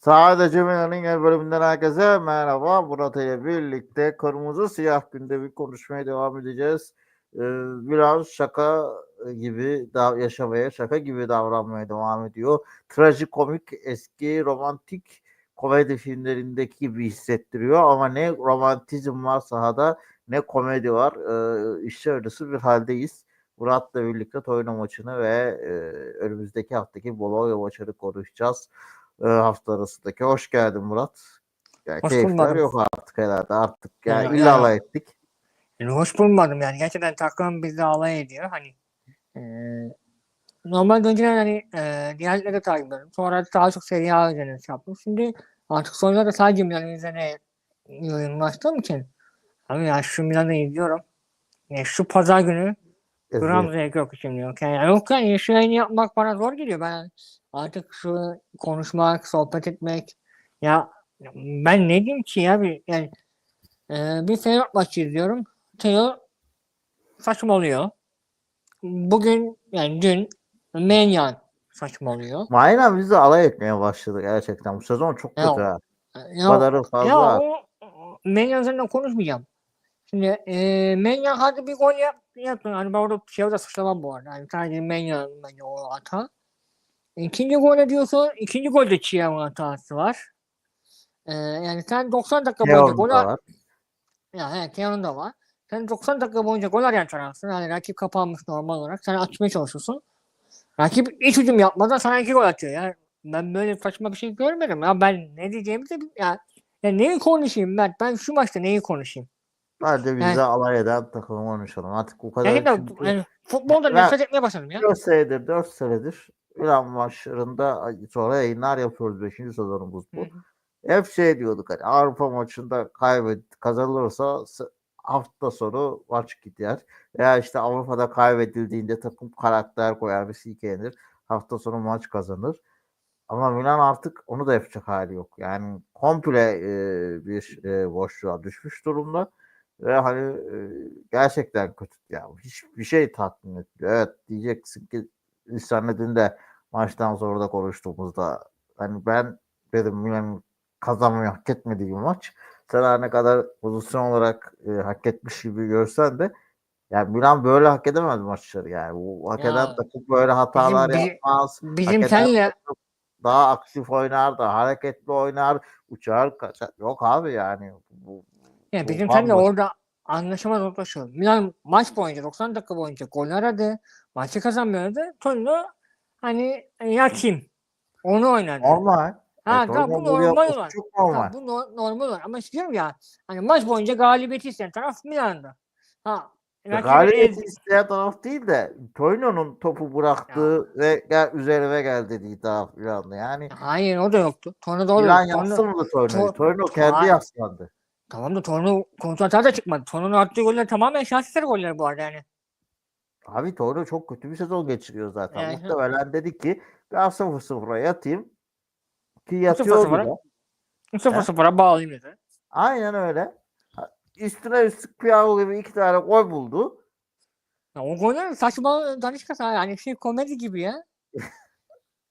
Sadece Milan'ın yeni bölümünden herkese merhaba. Murat ile birlikte kırmızı siyah günde bir konuşmaya devam edeceğiz. Ee, biraz şaka gibi da yaşamaya, şaka gibi davranmaya devam ediyor. Trajikomik, eski romantik komedi filmlerindeki gibi hissettiriyor ama ne romantizm var sahada ne komedi var. Ee, işte öylesi bir haldeyiz. Murat'la birlikte Torino maçını ve e, önümüzdeki haftaki Bologna maçını konuşacağız e, hafta arasındaki. Hoş geldin Murat. Yani Hoş keyifler bulmadım. yok artık herhalde. Artık yani Ya- illa alay ettik. Yani hoş bulmadım yani. Gerçekten takım bizi alay ediyor. Hani eee normalde önceden hani eee diğerleri de takip ediyordum. Sonra daha çok Serie A üzerine şey yaptım. Şimdi artık sonunda da sadece Milan üzerine yoğunlaştığım için abi ya şu Milan'ı izliyorum. Yani şu pazar günü gram zevk yok şimdi yok. Yani yok yani şu yayını yapmak bana zor geliyor. Ben artık şu konuşmak, sohbet etmek ya ben ne diyeyim ki ya bir yani eee bir Feyenoord maçı izliyorum. Teo saçmalıyor. Bugün yani dün Menyan saçmalıyor. Aynen biz de alay etmeye başladı gerçekten. Bu sezon çok Ya- kötü ha. Ya, Kadarı fazla. ya o, o- Menyan üzerinden konuşmayacağım. Şimdi e, Menyan hadi bir gol yap, yaptın. Hani ben orada şey da suçlamam bu arada. Hani sadece Menyan bence o hata. İkinci gol diyorsun. ikinci golde Çiğem'in hatası var. E, yani sen 90 dakika boyunca gol. Ya he Keanu da var. Sen 90 dakika boyunca gol arayan tarafsın. Yani rakip kapanmış normal olarak. Sen açmaya çalışıyorsun. Rakip hiç hücum yapmadan sana iki gol atıyor. Yani ben böyle saçma bir şey görmedim. Ya ben ne diyeceğimi de ya, ya neyi konuşayım ben? Ben şu maçta neyi konuşayım? Bence bize Yani- alay eden takımı konuşalım. Artık bu kadar. Yani, çünkü yani futbolda nefret etmeye başladım ya. 4 senedir, 4 senedir İran maçlarında sonra yayınlar yapıyoruz. 5. sezonumuz bu. Hı hı. Hep şey diyorduk hani Avrupa maçında kaybet kazanılırsa hafta sonu maç gider. Veya işte Avrupa'da kaybedildiğinde takım karakter koyar bir silkelenir. Hafta sonu maç kazanır. Ama Milan artık onu da yapacak hali yok. Yani komple e, bir e, boşluğa düşmüş durumda. Ve hani e, gerçekten kötü. Ya hiçbir şey tatmin etmiyor. Evet diyeceksin ki İhsan'la de maçtan sonra da konuştuğumuzda hani ben dedim Milan'ın kazanmayı hak etmediği bir maç. Sen her ne kadar pozisyon olarak e, hak etmiş gibi görsen de yani Milan böyle hak edemez maçları yani. Bu hak Ya, eden takım böyle hatalar bizim- yapmaz. Bizim senle Daha aktif oynar, daha hareketli oynar, uçar, kaçar. Yok abi yani. Bu, ya bizim bambaşka. senle orada anlaşamaz nokta Milan maç boyunca 90 dakika boyunca gol aradı. Maçı kazanmıyordu. Torino hani yatayım. Onu oynadı. Normal. Ha, Evet, tamam, bu normal, olan. Çok normal. Ha, bu no- normal olan. Ama istiyorum ya hani maç boyunca galibiyeti isteyen taraf Milan'da. Ha, Galibiyeti isteyen taraf değil de Torino'nun topu bıraktığı ve gel, üzerime gel dediği taraf Milan'dı. Yani Hayır o da yoktu. Torino da Milan yoktu. Torino- Torino'yu. Tor- Torino kendi yaslandı. Tamam da Torino kontratağa da çıkmadı. Torino'nun attığı goller tamamen şahsi goller bu arada yani. Abi Torino çok kötü bir sezon geçiriyor zaten. Yani- Muhtemelen dedi ki ben 0-0'a yatayım. Ki 0-0'a. yatıyordu da. 0-0'a bağlayayım dedi. Aynen öyle. Üstüne üstlük Piavo gibi iki tane gol buldu. Ya o goller saçma danışkası. Yani şey komedi gibi ya.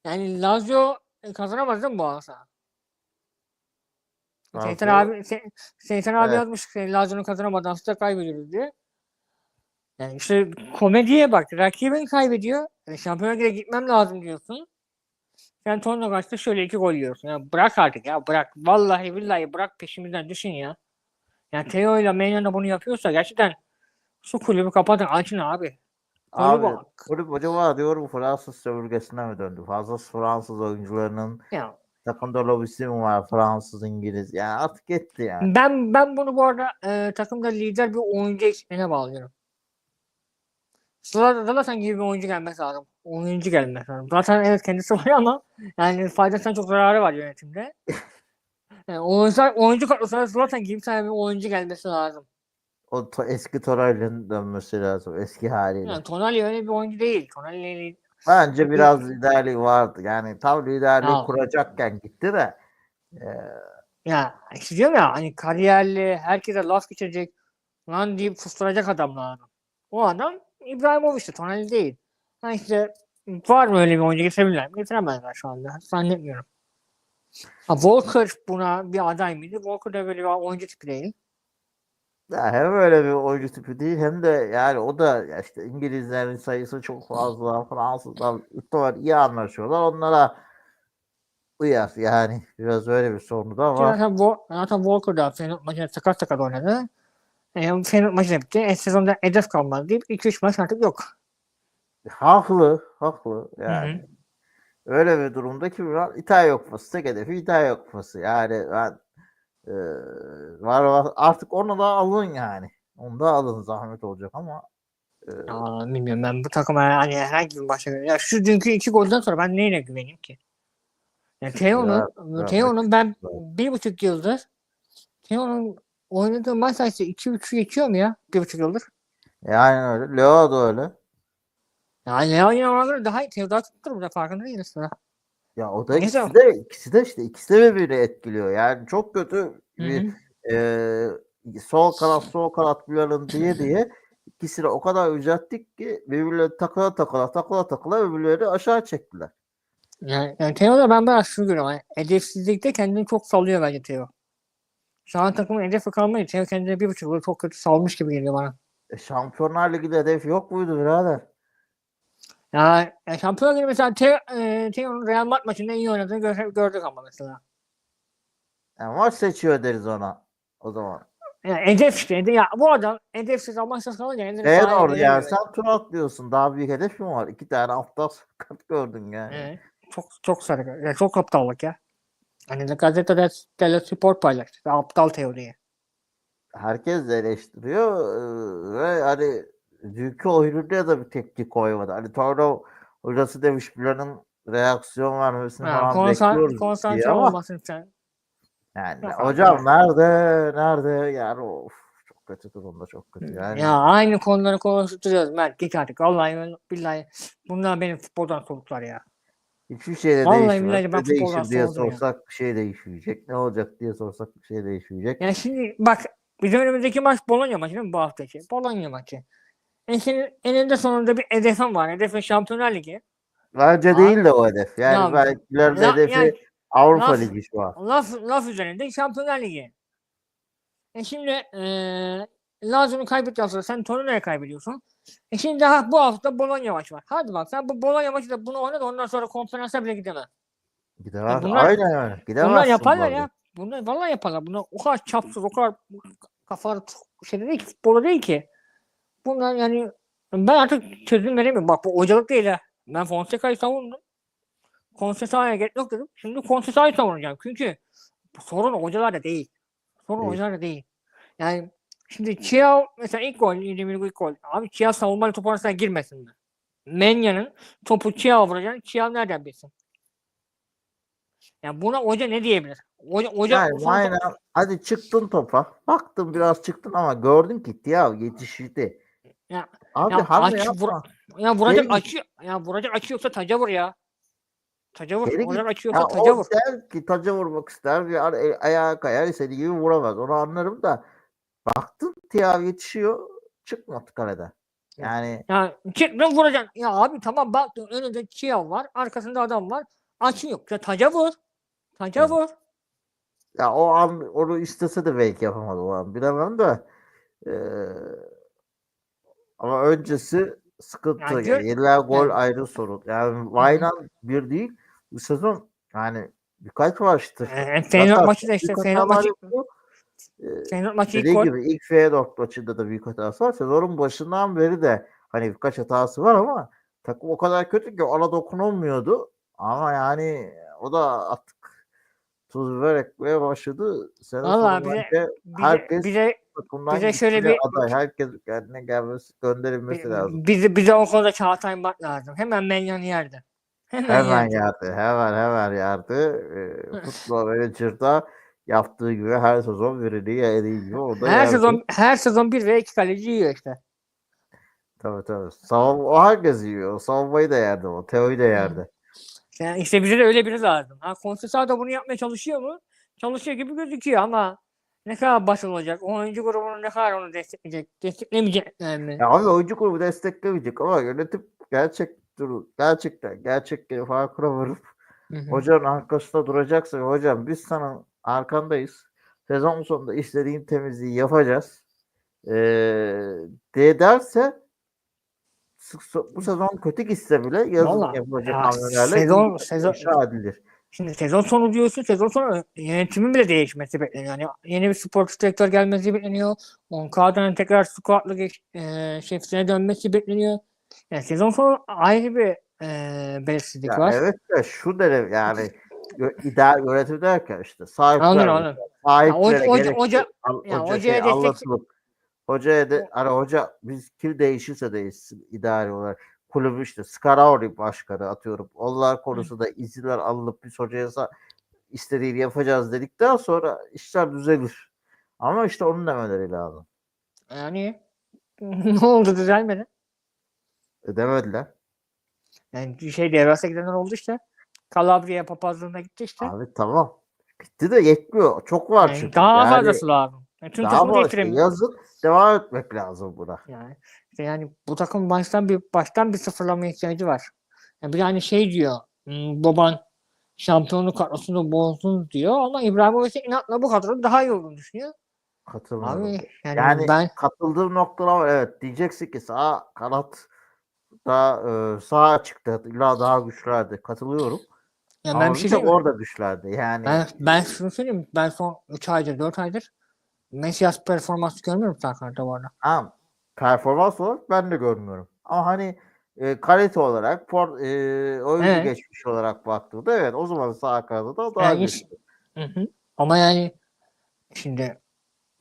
yani Lazio kazanamaz değil mi bu hafta? Lazio- abi, Se- Seytan abi Evet. yazmış ki Lazio'nun kazanamadan hafta kaybediyoruz diye. Yani işte komediye bak. Rakibin kaybediyor. Yani Şampiyonlar Ligi'ne gitmem lazım diyorsun. Sen Torino karşısında şöyle iki gol yiyorsun. Ya bırak artık ya bırak. Vallahi billahi bırak peşimizden düşün ya. Yani Theo ile Meynan bunu yapıyorsa gerçekten şu kulübü kapatın açın abi. Abi Kulübü- kulüp acaba diyorum Fransız sömürgesine mi döndü? Fazla Fransız oyuncularının Ya takımda lobisi mi var? Fransız, İngiliz. Yani artık yetti yani. Ben ben bunu bu arada e, takımda lider bir oyuncu eksikliğine bağlıyorum. Zlatan Zlatan gibi bir oyuncu gelmesi lazım. Oyuncu gelmesi lazım. Zaten evet kendisi var ama yani faydasından çok zararı var yönetimde. Yani oyuncular, oyuncu kadrosuna Zlatan gibi bir tane bir oyuncu gelmesi lazım. O to- eski Torreira'nın dönmesi lazım. Eski haliyle. Yani Tonali öyle bir oyuncu değil. Tonali Bence biraz liderliği vardı. Yani tam liderliği Ya. kuracakken gitti de. e, ya işte diyorum ya hani kariyerli herkese laf geçirecek lan deyip susturacak adam lazım. O adam İbrahimovic'ti. Tonali değil. Ha işte var mı öyle bir oyuncu getirebilirler mi? Getiremezler şu anda. Zannetmiyorum. Ha, Walker buna bir aday mıydı? Walker da böyle bir oyuncu tipi değil. Ya hem öyle bir oyuncu tipi değil hem de yani o da ya işte İngilizlerin sayısı çok fazla. Fransızlar var iyi anlaşıyorlar. Onlara uyar yani. Biraz öyle bir sorunu da var. Zaten, zaten Walker da Feyenoord maçında sakat sakat oynadı. E, Feyenoord maçı da bitti. E, sezonda hedef kalmadı deyip 2-3 maç artık yok. Haklı. Haklı. Hı Yani. hı. Öyle bir durumda ki İtalya Kupası. Tek hedefi İtalya Kupası. Yani ben e, var, var artık onu da alın yani. Onu da alın zahmet olacak ama e, Aa, bilmiyorum ben bu takıma yani herhangi bir göre. Ya şu dünkü iki golden sonra ben neyine güveneyim ki? Ya Teo'nun Teo'nun ben bir buçuk yıldır Teo'nun oynadığı maç sayısı iki buçuk geçiyor mu ya? Bir buçuk yıldır. yani öyle. Leo da öyle. Yani Leo yine göre daha iyi. Teo daha tuttur burada farkında değiliz daha. Ya o da Neyse. ikisi de ikisi de işte ikisi de birbirini etkiliyor. Yani çok kötü Hı bir e, sol kanat sol kanat bulalım diye diye ikisini o kadar yücelttik ki birbirleri takıla takıla takıla takıla birbirleri aşağı çektiler. Yani, yani Teo'da ben biraz şunu görüyorum. Yani hedefsizlikte kendini çok sallıyor bence Teo. Şu an takımın hedefi kalmayı Teo kendini bir buçuk yıl çok kötü salmış gibi geliyor bana. E, Şampiyonlar Ligi'de hedef yok muydu birader? Ya, ya Şampiyonlar Ligi mesela Teo, e, Teo'nun Real Madrid maçında iyi oynadığını gö- gördük ama mesela. Yani maç seçiyor deriz ona o zaman. Yani hedef işte. hede- Ya bu adam hedefsiz amaçsız kalınca kendini Feyenoord veremiyor. yani sen tur atlıyorsun. Daha büyük hedef mi var? İki tane aptal sakat gördün yani. Evet. Çok çok sarı. Ya çok aptallık ya. Hani de gazetede Tele Sport paylaştı. Aptal Teo diye. Herkes de eleştiriyor eee, ve hani dünkü oyununda da bir tepki koymadı. Hani Toro hocası demiş Bülent'in reaksiyon vermesini Ha, falan konsan, bekliyoruz konsantre diye ama sen. yani Yok, hocam abi. nerede nerede yani of çok kötü durumda çok kötü yani. Ya aynı konuları konuşturuyoruz Mert. Git artık. Vallahi billahi. Bunlar benim futboldan soğuklar ya. Hiçbir şey de Vallahi değişmez. Ne değişir diye ya. sorsak bir şey değişmeyecek. Ne olacak diye sorsak bir şey değişmeyecek. Yani şimdi bak bizim önümüzdeki maç Bologna maçı değil mi bu haftaki? Bologna maçı. E senin eninde sonunda bir hedefin var. Hedefin Şampiyonlar Ligi. Bence değil de o hedef. Yani Ya- belkilerin Ya- hedefi yani Avrupa laf- Ligi şu an. Laf, laf üzerinde Şampiyonlar Ligi. E şimdi eee Lazio'nu kaybettikten sonra sen Torino'ya kaybediyorsun. E şimdi daha bu hafta Bologna maçı var. Hadi bak sen bu Bologna maçında bunu oyna da ondan sonra konferansa bile gidemez. Gidemez. bunlar- Aynen öyle. Gidemezsin Bunlar bu yaparlar ya. Bunlar vallahi yaparlar. Bunlar o kadar çapsız, o kadar kafaları şey değil ki, futbolu değil ki. Bunlar yani ben artık çözüm veremiyorum. Bak bu hocalık değil ha. Ben Fonseca'yı savundum. Fonseca'ya gerek yok dedim. Şimdi Fonseca'yı savunacağım. Çünkü sorun hocalarda değil. Sorun Değil. hocalarda değil. Yani şimdi Chiao mesela ilk gol, 20 ilk gol. Abi Chiao savunmalı top arasına girmesin mi? Menya'nın topu Chiao vuracak. Chiao nereden bilsin? Yani buna hoca ne diyebilir? Hoca, hoca Yani aynen. Hadi çıktın topa. Baktın biraz çıktın ama gördün ki ya yetişti. Ya- Abi ya hamle aç- yapma. vur- ya vuracak Geri- açı ya vuracak açı yoksa taca vur ya. Taca vur. Geri Vuracak açı Ya yoksa taca o vur. der ki taca vurmak ister. Bir ara- el- ayağa kayar istediği gibi vuramaz. Onu anlarım da baktın Tiav yetişiyor. Çıkmadı kalede. Yani Ya çık lan vuracaksın. Ya abi tamam baktın önünde Çiyav var. Arkasında adam var. Açı yok. Ya taca vur. Taca Evet. vur. ya o an onu istese de belki yapamadı o an. Bilemem de. Eee, ama öncesi sıkıntı. Ya Yani yediler gol Evet. ayrı sorun. Yani Vaynan bir değil. Bu sezon yani birkaç maçtır. Ee, Feyenoord Hatta maçı da işte Feyenoord maçı, Feyenoord maçı ilk gol. gibi ilk Feyenoord maçında da büyük hatası var. Sezonun başından beri de hani birkaç hatası var ama takım o kadar kötü ki ona dokunulmuyordu. Ama yani o da artık tuz biber ekmeye başladı. Sene sonu bize- de, herkes bir takımdan bize şöyle bir- aday. Herkes kendine gelmesi, gönderilmesi lazım. bize, bize o konuda Çağatay Bak lazım. Hemen Menyan'ı yerde. Hemen, Hemen yardı. Hemen hemen yardı. Ee, futbol Manager'da yaptığı gibi her sezon birini yediği gibi o da Her yardı. sezon her sezon bir ve iki kaleci yiyor işte. Tabii tabii. Savun o herkes yiyor. O savunmayı da yerdi o. Teo'yu da yerdi. Yani işte bize de öyle biri lazım. Ha Konsesao da bunu yapmaya çalışıyor mu? Çalışıyor gibi gözüküyor ama ne kadar başarılacak? O oyuncu grubunu ne kadar onu destekleyecek? Desteklemeyecekler mi? Ya abi oyuncu grubu desteklemeyecek ama yönetim gerçek duru gerçekten gerçekleri farkına varıp. Hocanın arkasında duracaksın. Hocam biz sana arkandayız. Sezon sonunda istediğin temizliği yapacağız. Ee, derse bu sezon kötü gitse bile yazın Vallahi yapılacak ya hamlelerle sezon- sezon- edilir. Şimdi sezon sonu diyorsun. Sezon sonu yönetimin bile değişmesi bekleniyor. Yani yeni bir spor direktör gelmesi bekleniyor. Moncada'nın tekrar squad'la geç, e, şefsine dönmesi bekleniyor. Yani sezon sonu ayrı bir e, belirsizlik Ya var. evet de şu derim yani ideal yönetim derken işte sahipler, Anladım anladım. sahiplere Ya o- o- gerekli hoca- ya hoca hocaya şey, destek- hocaya de hani hoca biz kim değişirse değişsin idari olarak kulübü işte Scarauri başkanı atıyorum. Onlar konusunda izinler alınıp biz hocaya istediğini yapacağız dedikten sonra işler düzelir. Ama işte onun demeleri lazım. Yani ne oldu düzelmedi. E demediler. Yani bir şey devrasa gidenler oldu işte. Calabria papazlığına gitti işte. Abi tamam. Gitti de yetmiyor. Çok var Yani çünkü. daha Yani fazlası lazım. Yani tüm daha takımı fazla değiştiremiyor. yazın devam etmek lazım buna. Yani işte yani bu takım baştan bir baştan bir sıfırlama ihtiyacı var. Yani bir hani şey diyor. hmm, Baban şampiyonluk kadrosunu bozdun diyor ama İbrahimovic'in inatla bu kadronun daha iyi olduğunu düşünüyor. Katılmıyorum. Abi yani, Yani ben katıldığım noktalar. Evet diyeceksin ki sağ kanat da e, sağa çıktı. İlla daha güçlerdi. Katılıyorum. yani Ama ben bir bir şey diyeyim mi? orada güçlerdi. Yani Ben, ben şunu söyleyeyim. Ben son 3 aydır 4 aydır Mesias performansı görmüyorum Sarkar'da bu arada. ha, performans olarak ben de görmüyorum. Ama hani e, kalite olarak por, e, oyuncu Evet. geçmiş olarak baktığında evet o zaman sağ kanatta daha Yani güçlü. Hı hı. Ama yani şimdi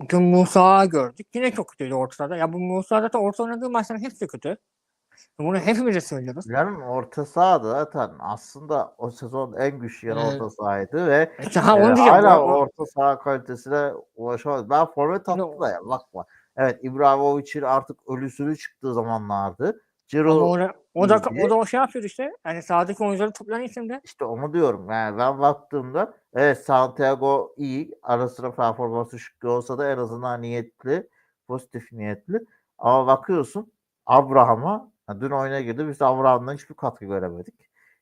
bugün Musa gördük. Yine çok kötüydü ortada. Ya bu Musa zaten orta oynadığı maçların hepsi kötü. Bunu hepimize söylüyoruz. Yani orta saha da zaten aslında o sezon en güçlü yanı Evet. orta sahaydı ve onu diyeceğim. hala O- orta saha kalitesine ulaşamadı. Ben forvet Şimdi hattı da ya bakma. Evet İbrahimovic'in artık ölüsünü çıktığı zamanlardı. Ama Ciro o da, o da, o da o şey yapıyordu işte. Yani sahadaki oyuncuları toplayan isimde. işte onu diyorum. Yani ben baktığımda evet Santiago iyi. Ara sıra performansı düşük olsa da en azından niyetli. Pozitif niyetli. Ama bakıyorsun Abraham'a ha, dün oyuna girdi. Biz Abraham'dan hiçbir katkı göremedik.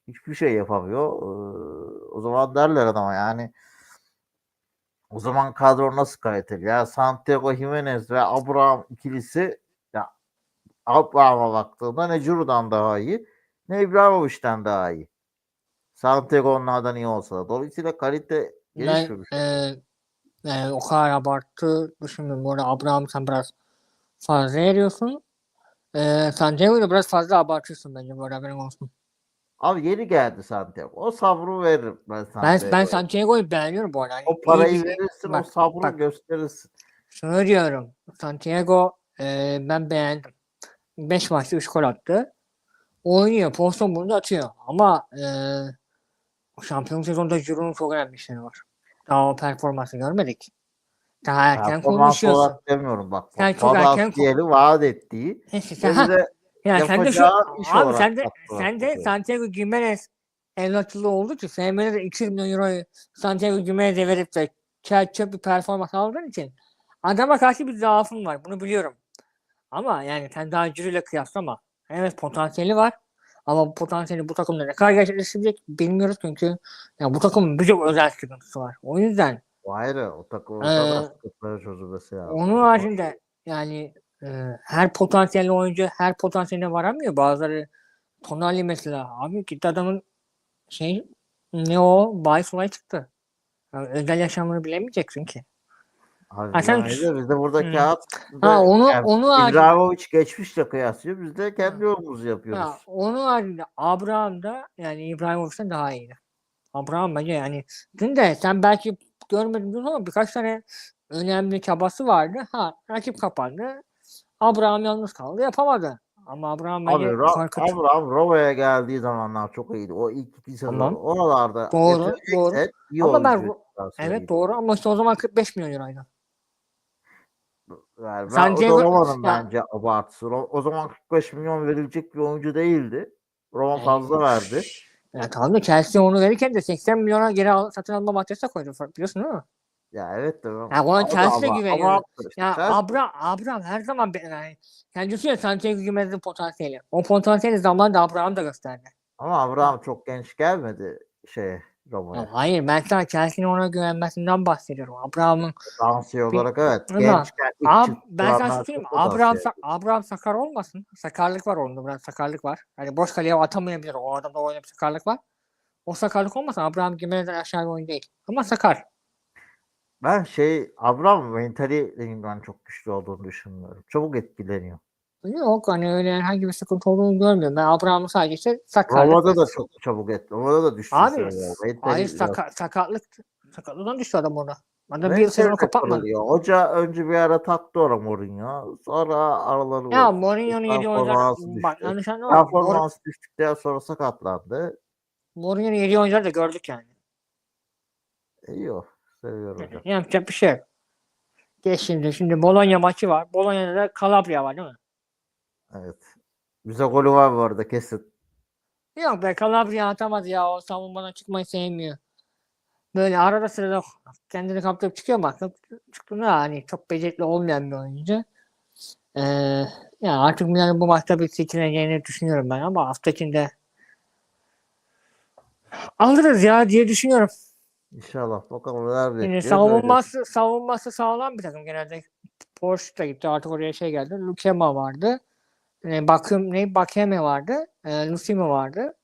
Hiçbir şey yapamıyor. Ee, o zaman derler adama yani o zaman kadro nasıl kaliteli? Ya Santiago Jimenez ve Abraham ikilisi ya Abraham'a baktığında ne Giroud'dan daha iyi ne İbrahimovic'den daha iyi. Santiago onlardan iyi olsa da. Dolayısıyla kalite Ben gelişmemiş. e, yani o kadar abarttı düşünmüyorum. Bu arada Abraham sen biraz fazla eriyorsun. E, Santiago'yu da biraz fazla abartıyorsun bence bu arada haberin olsun. Abi yeni geldi Santiago. O sabrı veririm ben Ben, Santiago'ya. ben Santiago'yu beğeniyorum bu arada. Yani o parayı verirsin, o bak, sabrı bak. gösterirsin. Şunu diyorum. Santiago e, ben beğendim. 5 maçta 3 gol attı. Oynuyor. Pozisyon bulunca atıyor. Ama e, şampiyon sezonunda Giroud'un çok önemli işleri var. Daha o performansı görmedik. Daha erken Performans konuşuyorsun. olarak demiyorum bak. Sen çok erken ko- Potansiyeli vaat ettiği Neyse, sen, ha, yani sen de şu, yapacağı iş abi olarak sen de, sen de. Santiago Gimenez emlakçılığı oldu ki FM'de de 200 milyon euroyu Santiago Gimenez'e verip de çöp çöp bir performans aldığın için adama karşı bir zaafın var. Bunu biliyorum. Ama yani sen daha Ciro ile kıyaslama. Evet potansiyeli var. Ama bu potansiyeli bu takımda ne kadar gerçekleştirecek bilmiyoruz çünkü ya bu takımın birçok özel sıkıntısı var. O yüzden O ayrı. O takım Ee, ortada sıkıntıları çözülmesi lazım. onun haricinde yani e, her potansiyelli oyuncu her potansiyeline varamıyor. Bazıları Tonali mesela. Abi gitti adamın şey ne o olay çıktı. Yani özel yaşamını bilemeyeceksin ki. Abi Ha, sen- de biz de burada Hmm. kağıt Ha onu yani onu haricinde, İbrahimovic geçmişle kıyaslıyor. Biz de kendi yolumuzu yapıyoruz. ha, onu haricinde Abraham da yani İbrahimovic'den daha iyiydi. Abraham bence yani dün de sen belki görmedin diyorsun ama birkaç tane önemli çabası vardı. Ha rakip kapandı. Abraham yalnız kaldı yapamadı. Ama Abraham Abi Ra- farkı Abraham Roma'ya geldiği zamanlar çok iyiydi. O ilk iki sezon. Tamam. Oralarda Doğru, yetenek doğru. set, iyi Ama ben. Evet doğru ama işte o zaman 45 milyon euroydu. Yani ben, Santiago- o ya- bence abartısı. O zaman 45 milyon verilecek bir oyuncu değildi. Roma Yani- fazla verdi. Ya tamam da Chelsea onu verirken de 80 milyona geri al, satın alma maddesi koydu. Biliyorsun değil mi? Ya evet de. Ya ona Chelsea'ye ama- abarttı işte. Ya Chelsea- Abraham, Abraham her zaman be- yani kendisi ya Santiago Gimez'in potansiyeli. O potansiyeli zamanında Abraham da gösterdi. ama Abraham çok genç gelmedi. şey Roma'ya. Ya hayır ben sana Chelsea'nin ona güvenmesinden bahsediyorum. Abraham'ın Dansiye olarak evet. Ama Gençken ilk Ab, çıktığı ben sana söyleyeyim Abraham, Dansiye. Sa- Abraham sakar olmasın. Sakarlık var onda biraz sakarlık var. Yani boş kaleye atamayabilir. O adamda bir sakarlık var. O sakarlık olmasa Abraham Gimenez'den aşağı bir oyun değil. Ama sakar. Ben şey Abraham mentali ben çok güçlü olduğunu düşünmüyorum. Çabuk etkileniyor. Yok hani öyle herhangi bir sıkıntı olduğunu görmüyorum. Ben Abraham'ın sadece işte sakarlık. Roma'da da çok çabuk etti. Roma'da da düştü. Abi. Mentali Hayır saka, sakatlık sakatlıktan düştü adam orada. Adam bir Mentali sezonu kapatmadı. kırılıyor. Hoca önce bir ara taktı ona Mourinho. Sonra araları Ya. Mourinho'nun yediği oyuncular bak yanlış anlama. Mor- Performans düştükten sonra sakatlandı. Mourinho'nun yediği oyuncuları da gördük yani. İyi o. Seviyorum hocam. Yapacak bir şey yok. Geç şimdi. Şimdi Bologna maçı var. Bologna'da da Calabria var değil mi? Evet. Bize golü var bu arada kesin. Yok be Calabria atamaz ya. O savunmadan çıkmayı sevmiyor. Böyle arada sırada kendini kaptırıp çıkıyor ama çıktığında hani çok becerikli olmayan bir oyuncu. Ee, ya artık Milan'ın bu maçta bir seçileceğini düşünüyorum ben ama hafta içinde alırız ya diye düşünüyorum. İnşallah. Bakalım neler bekliyor. savunması savunması sağlam bir takım genelde. Porsche da gitti artık oraya şey geldi. Lukema vardı. E, Bakım ne Bakeme vardı. E, Lucimo vardı.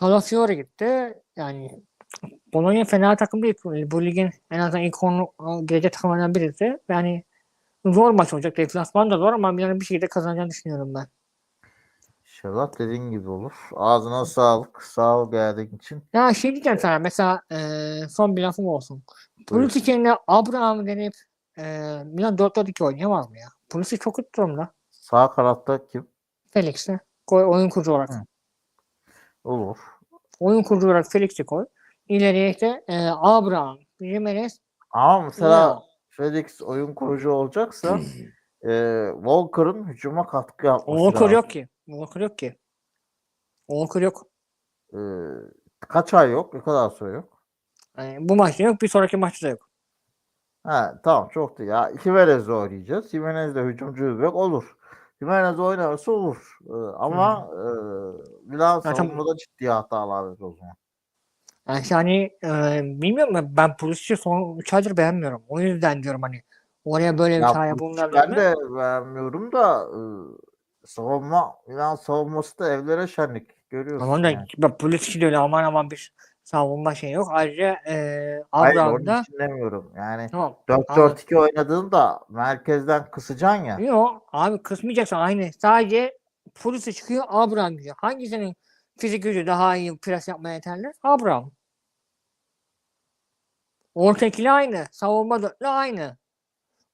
Calafiore gitti. Yani Bologna fena takım değil. Bu ligin en azından ilk onu gelecek takımlarından birisi. Yani zor maç olacak. Deplasman da zor ama Milan'ın bir şekilde kazanacağını düşünüyorum ben. İnşallah dediğin gibi olur. Ağzına sağlık. Sağ ol geldiğin için. Ya şey diyeceğim sana mesela e, son bir lafım olsun. Pulisic yerine Abraham'ı deneyip e, Milan 4-4-2 oynayamaz mı ya? Pulisic çok kötü durumda. Sağ kanatta kim? Felix'i koy oyun kurucu olarak. Hı. Olur. Oyun kurucu olarak Felix'i koy. İleriye işte e, Abraham, Jimenez. Ama mesela Ya. Felix oyun kurucu olacaksa e, Walker'ın hücuma katkı yapması Walker lazım. yok ki. Walker yok ki. Walker yok. E, kaç ay yok? Ne kadar süre yok? Yani bu maçta yok. Bir sonraki maçta da yok. Ha, tamam çok da ya. Jimenez'le oynayacağız. Jimenez'le hücumcu bek olur. Jimenez oynarsa olur. E, ama e, Milan savunmada ciddi hatalar var o zaman. Yani hani e, bilmiyorum ben, Pulisic'i son 3 aydır beğenmiyorum. O yüzden diyorum hani oraya böyle bir Ya sahaya bu- bulunabilir ben mi? de beğenmiyorum da e, savunma Milan savunması da evlere şenlik. Görüyorsun Tamam da yani. bak Pulisic de öyle aman aman bir savunma şey yok. Ayrıca e, Hayır Abraham onun da için demiyorum. Yani tamam. 4-4-2 oynadığında merkezden kısacaksın ya. Yok abi kısmayacaksın aynı. Sadece Pulisic çıkıyor Abraham gidiyor. Hangisinin fizik gücü daha iyi pres yapmaya yeterli? Abraham. Orta ikili aynı. Savunma dörtlü aynı.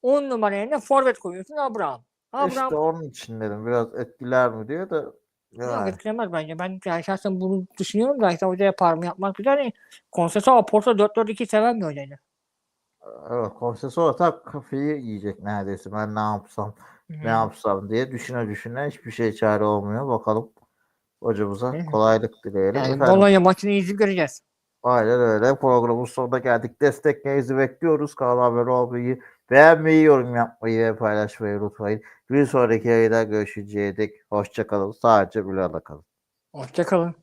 10 numara yerine forvet koyuyorsun Abraham. Abraham İşte onun için dedim biraz etkiler mi diye de Yani. etkilemez bence. Ben yani şahsen bunu düşünüyorum da işte hoca yapar mı yapmak güzel. Yani Conceição Porto 4-4-2 seven bir hocaydı. Evet, Conceição tak kafayı yiyecek neredeyse. Ben ne yapsam, ne yapsam diye düşüne düşüne hiçbir şey çare olmuyor. Bakalım hocamıza Hı. kolaylık dileyelim. Yani Efendim, Bologna maçını izleyip göreceğiz. aynen öyle. Programın sonuna geldik. Desteklerinizi bekliyoruz. Kanala abone olmayı, beğenmeyi, yorum yapmayı ve paylaşmayı unutmayın. Bir sonraki yayına görüşünceye dek hoşçakalın. Sadece Bülent'le kalın. Hoşçakalın.